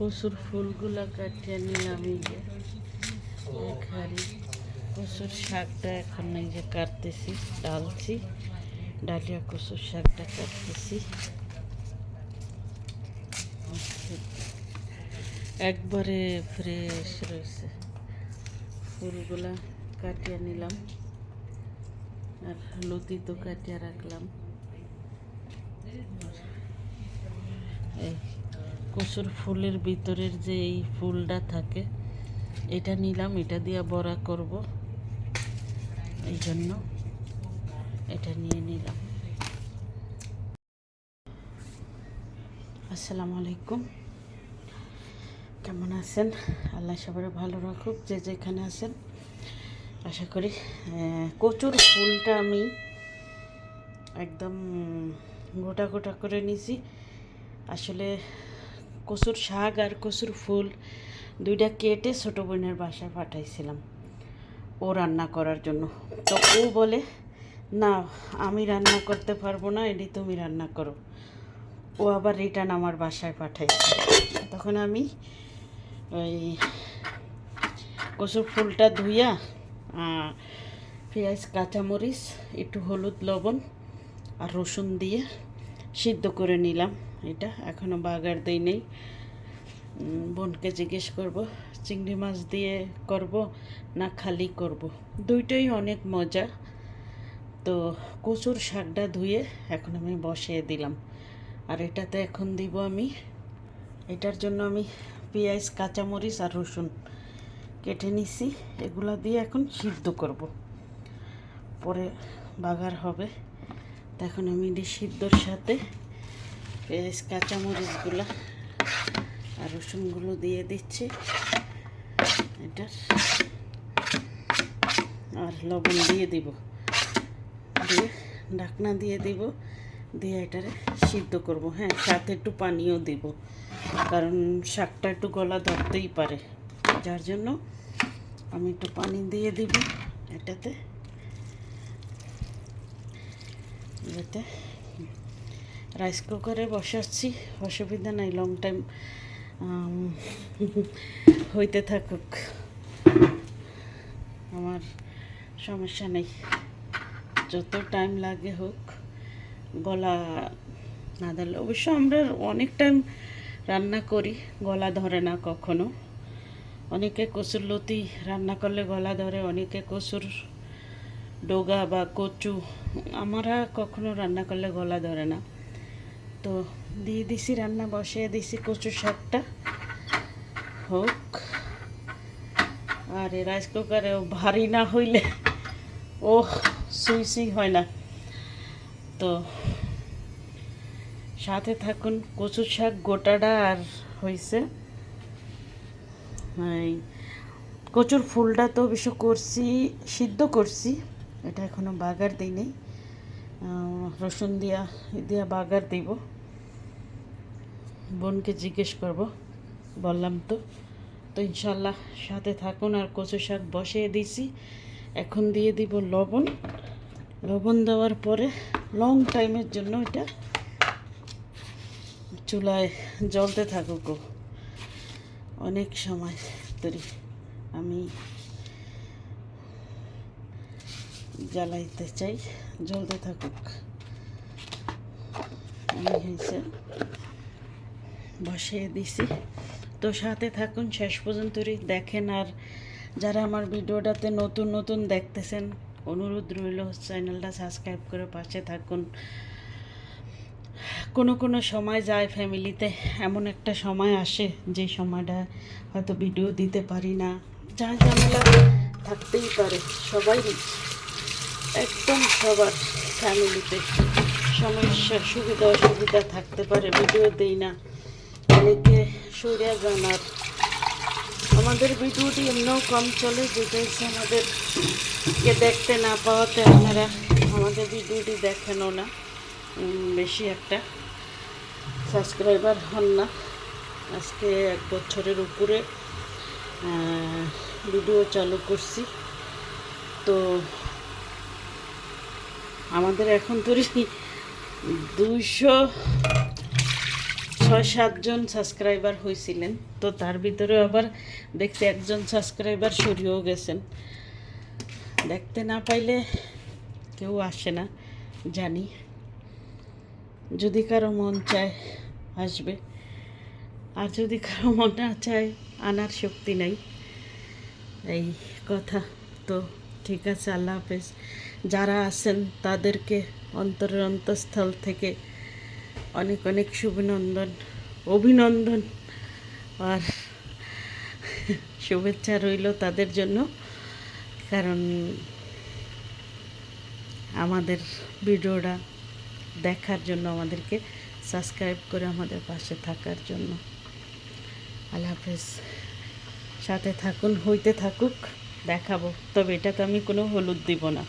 কচুর ফুলগুলো কাটিয়ে নিলাম এই যে। হাঁড়ি কচুর শাকটা এখন এই যে কাটতেছি, ডালছি। ডালিয়া কচুর শাকটা কাটতেছি। একবারে ফ্রেশ রয়েছে। ফুলগুলা কাটিয়ে নিলাম। আর লতি তো কাটিয়ে রাখলাম এই কচুর ফুলের ভিতরের যে এই ফুলটা থাকে, এটা নিলাম, এটা দিয়ে বড়া করব। এই জন্য এটা নিয়ে নিলাম। আসসালামু আলাইকুম। কেমন আছেন? আল্লাহ সবার ভালো রাখুক, যে যেখানে আছেন। আশা করি কচুর ফুলটা আমি একদম গোটা গোটা করে নিছি। আসলে কচুর শাক আর কচুর ফুল দুইটা কেটে ছোটো বোনের বাসায় পাঠাইছিলাম। ও রান্না করার জন্য। তো ও বলে, না, আমি রান্না করতে পারব না, এটি তুমি রান্না করো। ও আবার রিটার্ন আমার বাসায় পাঠাইছে। তখন আমি ওই কচুর ফুলটা ধুইয়া পেঁয়াজ, কাঁচামরিচ, একটু হলুদ, লবণ আর রসুন দিয়ে সিদ্ধ করে নিলাম। এটা এখনও বাগার দেই নেই। বোনকে জিজ্ঞেস করব, চিংড়ি মাছ দিয়ে করব না খালি করব? দুইটাই অনেক মজা। তো কচুর শাকটা ধুয়ে এখন আমি বসিয়ে দিলাম। আর এটাতে এখন দিব আমি, এটার জন্য আমি পেঁয়াজ, কাঁচামরিচ আর রসুন কেটে নিছি। এগুলো দিয়ে এখন সিদ্ধ করব। পরে বাগার হবে। তো এখন আমি এটি সিদ্ধর সাথে পেঁয়াজ কাঁচামরিচগুলো আর রসুনগুলো দিয়ে দিচ্ছি। এটা। আর লবণ দিয়ে দিব। দিয়ে ঢাকনা দিয়ে দিব। দিয়ে এটারে সিদ্ধ করব। হ্যাঁ সাথে একটু পানিও দিব। কারণ শাকটা একটু গলা ধরতেই পারে। যার জন্য আমি একটু পানি দিয়ে দিব এটাতে। যাতে রাইস কুকারে বসাচ্ছি অসুবিধা নাই লং টাইম হইতে থাকুক। আমার সমস্যা নেই। যত টাইম লাগে হোক, গলা না ধরলে অবশ্য আমরা অনেক টাইম রান্না করি, গলা ধরে না কখনো। অনেকে কচুর লতি রান্না করলে গলা ধরে, অনেকে কচুর ডোগা বা কচু, আমরা কখনো রান্না করলে গলা ধরে না। তো দিয়ে দিছি রান্না, বসিয়ে দিছি কচু শাকটা। হোক, আর রাইস কুকারে ভারী না হইলে ও সুই সুই হয় না। তো সাথে থাকুন কচু শাক গোটাটা আর হয়েছে কচুর ফুলটা তো অবশ্য করছি, সিদ্ধ করছি, এটা এখনও বাগার দিই নেই রসুন দিয়া দিয়া বাগার দিব। বোনকে জিজ্ঞেস করব। বললাম তো তো ইনশাল্লাহ সাথে থাকুন আর কচু শাক বসিয়ে দিয়েছি এখন দিয়ে দিব লবণ। লবণ দেওয়ার পরে লং টাইমের জন্য এটা চুলায় জ্বলতে থাকুক। অনেক সময় ধরে আমি জ্বালাইতে চাই, জ্বলতে থাকুক। আমি হয়েছে। বসিয়ে দিছি। তো সাথে থাকুন, শেষ পর্যন্তই দেখেন। আর যারা আমার ভিডিওটাতে নতুন নতুন দেখতেছেন, অনুরোধ রইল, চ্যানেলটা সাবস্ক্রাইব করে পাশে থাকুন। কোনো কোনো সময় যায় ফ্যামিলিতে, এমন একটা সময় আসে যে সময়টা হয়তো ভিডিও দিতে পারি না। যা ঝামেলা থাকতেই পারে, সবাই একদম সবার ফ্যামিলিতে সমস্যা, সুবিধা, অসুবিধা থাকতে পারে, ভিডিও দেই না। অনেকে সরিয়া যান আমাদের ভিডিওটি এমনিও কম চলে যেটা হচ্ছে আমাদের কে দেখতে না পাওয়াতে আপনারা আমাদের ভিডিওটি দেখেনও না। বেশি একটা সাবস্ক্রাইবার হন না। আজকে এক বছরের উপরে ভিডিও চালু করছি। তো আমাদের এখন ধরি দুইশো ছয় সাতজন সাবস্ক্রাইবার হয়েছিলেন তো তার ভিতরে আবার দেখতে একজন সাবস্ক্রাইবার সরিয়েও গেছেন। দেখতে না পাইলে কেউ আসে না, জানি। যদি কারও মন চায়, আসবে। আর যদি কারও মন না চায়, আনার শক্তি নাই। এই কথা, তো ঠিক আছে, আল্লাহ হাফেজ। যারা আছেন, তাদেরকে অন্তরের অন্তঃস্থল থেকে অনেক অনেক শুভনন্দন, অভিনন্দন। আর শুভেচ্ছা রইল তাদের জন্য, কারণ আমাদের ভিডিওটা দেখার জন্য, আমাদেরকে সাবস্ক্রাইব করে আমাদের পাশে থাকার জন্য। আল্লাহ হাফেজ। সাথে থাকুন, হইতে থাকুক, দেখাবো। তবে এটাতে আমি কোনো হলুদ দিব না।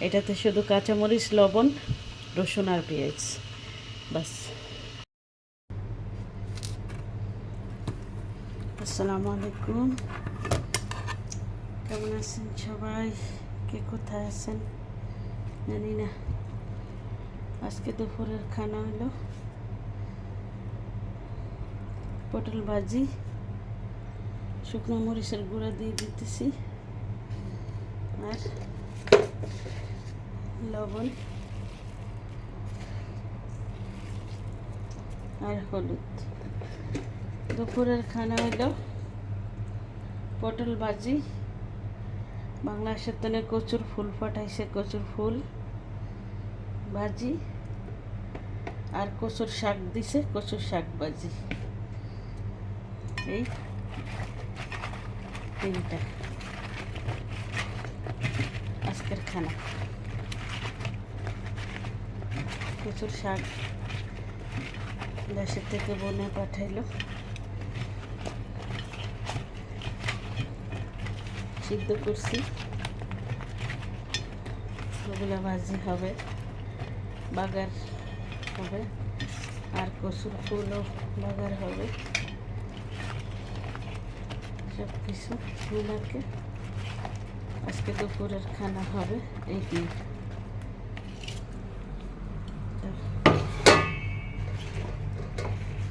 এটাতে শুধু কাঁচামরিচ, লবণ, রসুন আর পেঁয়াজ। বাস। আসসালামু আলাইকুম। কেমন আছেন সবাই? কে কোথায় আছেন? জানি না। আজকে দুপুরের খানা হলো পটল ভাজি। শুকনো মরিচের গুঁড়া দিয়ে দিতেছি। আর লবণ। আর হলুদ। দুপুরের খানা হলো পটল ভাজি। বাংলাদেশের তনে কচুর ফুল ফাটাইছে কচুর ফুল ভাজি। আর কচুর শাক দিছে, কচুর শাক ভাজি। এই তিনটা। আজকের খানা। কচুর শাক। দেশের থেকে বনে পাঠাইলো। সিদ্ধ করছি। ওগুলো ভাজি হবে, বাগার হবে, আর কচুর ফুলও বাগার হবে। সব কিছু মিলাকে আজকে দুপুরের খানা হবে, এই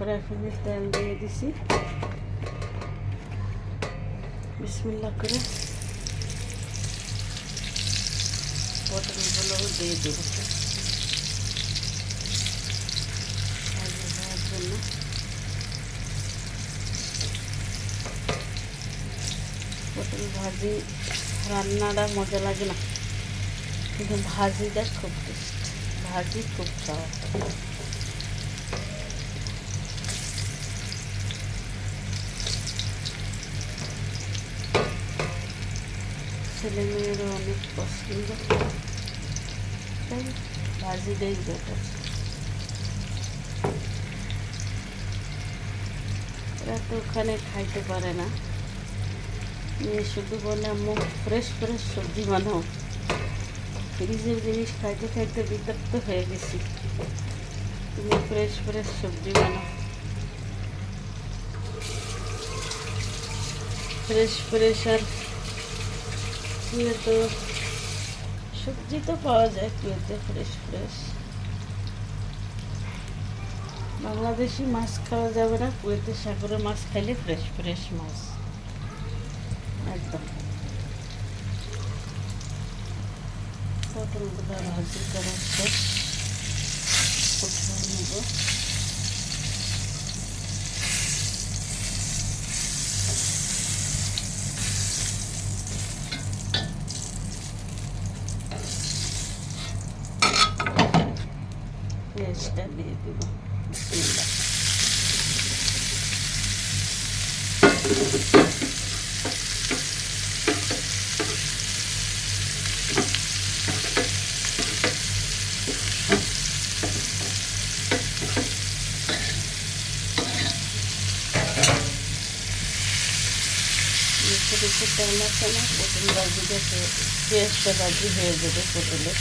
দিন ফ্রাইপ্যানে তেল দিয়ে দিছি বিসমিল্লা করে পটলগুলো দিয়ে দেবো জন্য পটল ভাজি রান্নাটা মজা লাগে না কিন্তু ভাজিটা খুব টেস্ট ভাজি খুব খাওয়া ছেলে অনেক পছন্দ তাই ভাজিটাই বেটার এরা তো ওখানে খাইতে পারে না। মেয়ে শুধু বলে, আম্মু ফ্রেশ ফ্রেশ সবজি বানাও। ফ্রিজের জিনিস খাইতে খাইতে বিরক্ত হয়ে গেছি। তুমি ফ্রেশ ফ্রেশ সবজি বানাও। ফ্রেশ ফ্রেশ আর তো সবজি তো পাওয়া যায় কুয়েতে ফ্রেশ ফ্রেশ বাংলাদেশি মাছ খাওয়া যাবে না কুয়েতে সাগরে মাছ খাইলে ফ্রেশ ফ্রেশ মাছ। একদম। পটলগুলো ভাজি করা নেব পেঁয়াজটা দিয়ে দিব বিসমিল্লাহ। ছোটো ছোটো টাইম আছে না পটল ভাজিটা তো পেঁয়াজটা ভাজি হয়ে যাবে পটলে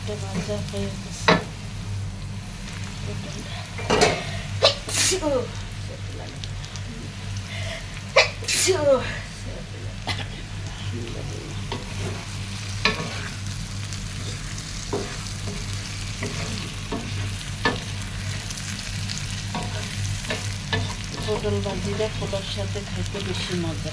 পেঁয়াজটা ভাজা হয়ে পটল সাথে খাইতে বেশি মজা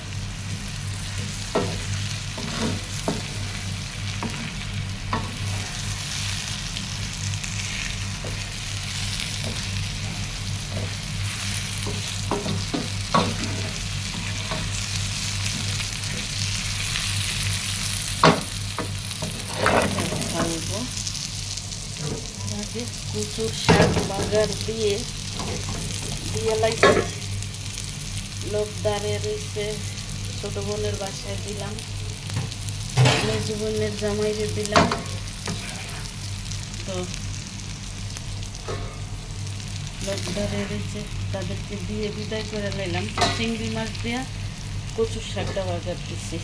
খাইবো আগে কুচুর শাক বাগার দিয়ে দিয়ে লাগছে। লোক দাঁড়িয়ে রয়েছে, ছোট বোনের বাসায় দিলাম। মেজু বোনের জামাইরে দিলাম। তো লোক দাঁড়িয়ে রয়েছে, তাদেরকে দিয়ে বিদায় করে নিলাম। চিংড়ি মাছ দিয়া কচুর শাকটা বাগার দিছি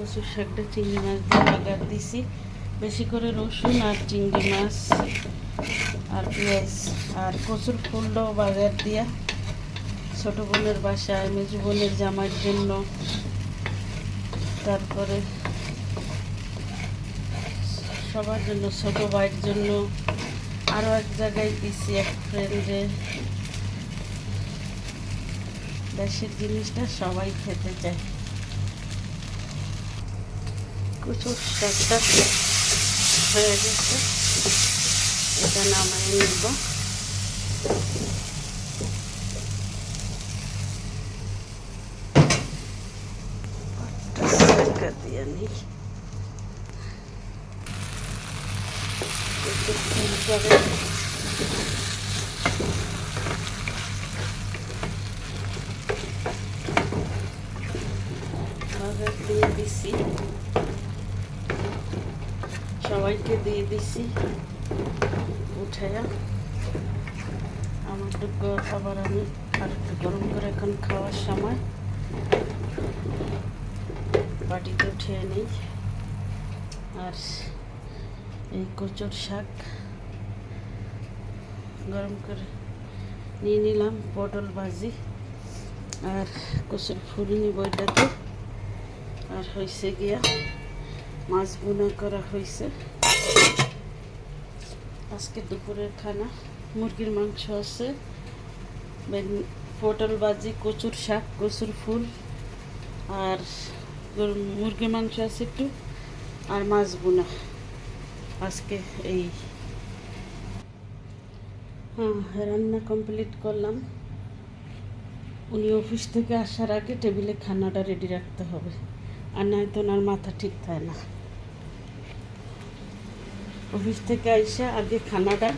কচুর শাকটা চিংড়ি মাছ দিয়ে বাগার দিছি। বেশি করে রসুন আর চিংড়ি মাছ আর পেঁয়াজ আর কচুর ফুলটাও বাগার দিয়া ছোট বোনের বাসায়, মেজু বোনের জামার জন্য। তারপরে সবার জন্য, ছোট ভাইয়ের জন্য আরও এক জায়গায় দিছি এক ফ্রেন্ডে দেশের জিনিসটা সবাই খেতে চায়। কচুর শাকটা হয়ে গেছে এটা নামাই নিব দিয়ে নিই করে দিয়ে দিছি সবাইকে দিয়ে দিছি। উঠাইয়া আমারটুকু আবার আমি আর একটু গরম করে এখন খাওয়ার সময়। বাটিতে উঠিয়ে নিই। আর এই কচুর শাক গরম করে নিয়ে নিলাম পটল ভাজি। আর কচুর ফুল নিব এটাতে। আর হয়েছে গিয়া মাছ বোনা করা হয়েছে। আজকে দুপুরের খানা। মুরগির মাংস আছে। পটল ভাজি, কচুর শাক, কচুর ফুল। আর গরু- মুরগির মাংস আছে একটু। আর মাছ বোনা আজকে এই। হ্যাঁ রান্না কমপ্লিট করলাম। উনি অফিস থেকে আসার আগে টেবিলে খানাটা রেডি রাখতে হবে। আর নয়তো ওনার মাথা ঠিক থাকে না। অফিস থেকে আইসা আগে খানাটা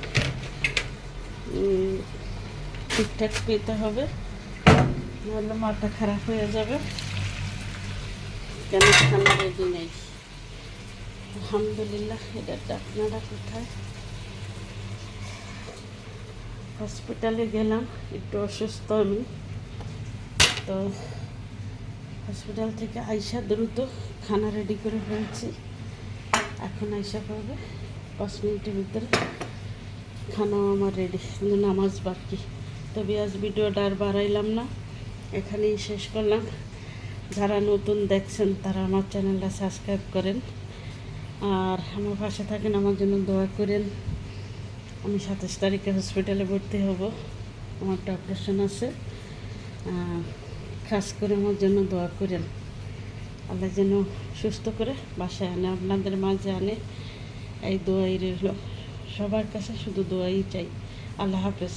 ঠিকঠাক পেতে হবে। নাহলে মাথা খারাপ হয়ে যাবে। কেন খানা রেডি নেই? আলহামদুলিল্লাহ, এটা ডাকনাটা কোথায়? হসপিটালে গেলাম, একটু অসুস্থ আমি। তো হসপিটাল থেকে আইসা দ্রুত খানা রেডি করে ফেলছি। এখন আইসা করবে। পাঁচ মিনিটের ভিতরে খানাও আমার রেডি কিন্তু নামাজ বাকি। তবে আজ ভিডিওটা আর বাড়াইলাম না। এখানেই শেষ করলাম। যারা নতুন দেখছেন, তারা আমার চ্যানেলটা সাবস্ক্রাইব করেন। আর আমার পাশে থাকেন, আমার জন্য দোয়া করেন। আমি সাতাশ তারিখে হসপিটালে ভর্তি হব। আমার একটা অপারেশন আছে। খাস করে আমার জন্য দোয়া করেন। আল্লাহ যেন সুস্থ করে বাসায় আনে, আপনাদের মাঝে আনে। এই দোয়াই রইল। সবার কাছে শুধু দোয়াই চাই। আল্লাহ হাফেজ।